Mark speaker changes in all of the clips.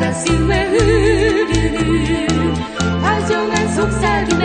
Speaker 1: 的心为雨淋淋，海就难从塞。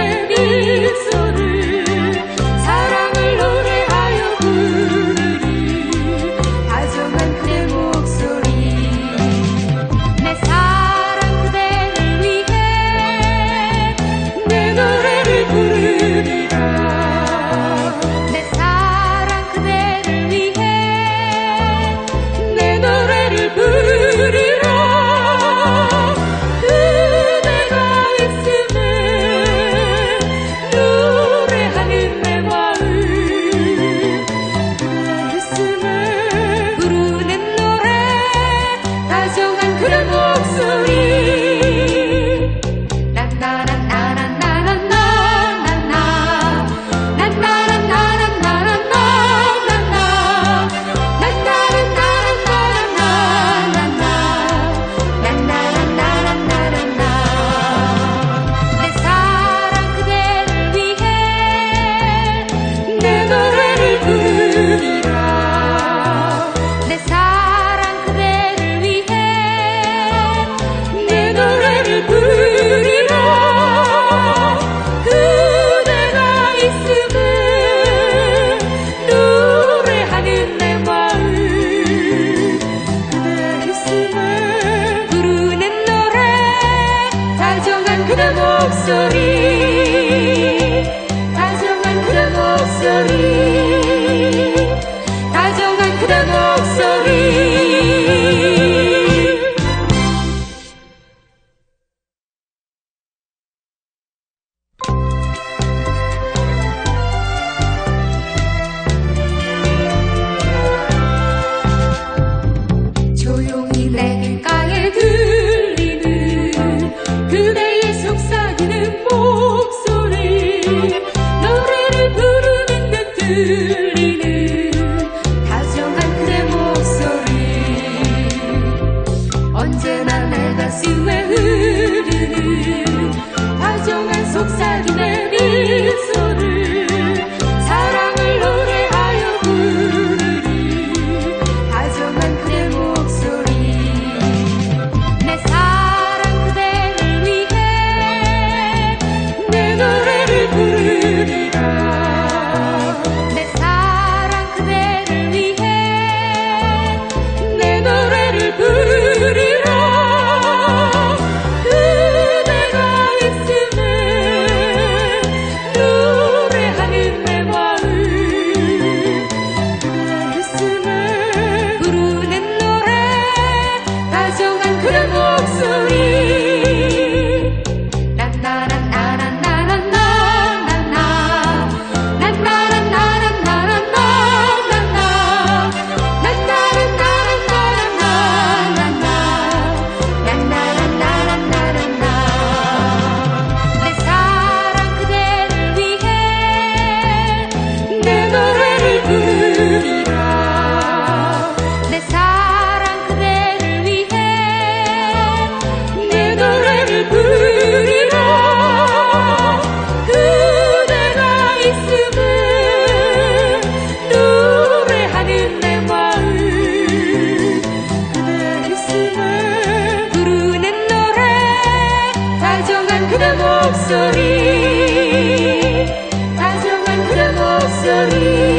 Speaker 1: 다정한 그대 목소리. 다정한 그대 목소리. 다정한 그대 목소리. Nasıl ve Azerwen kudem ok sori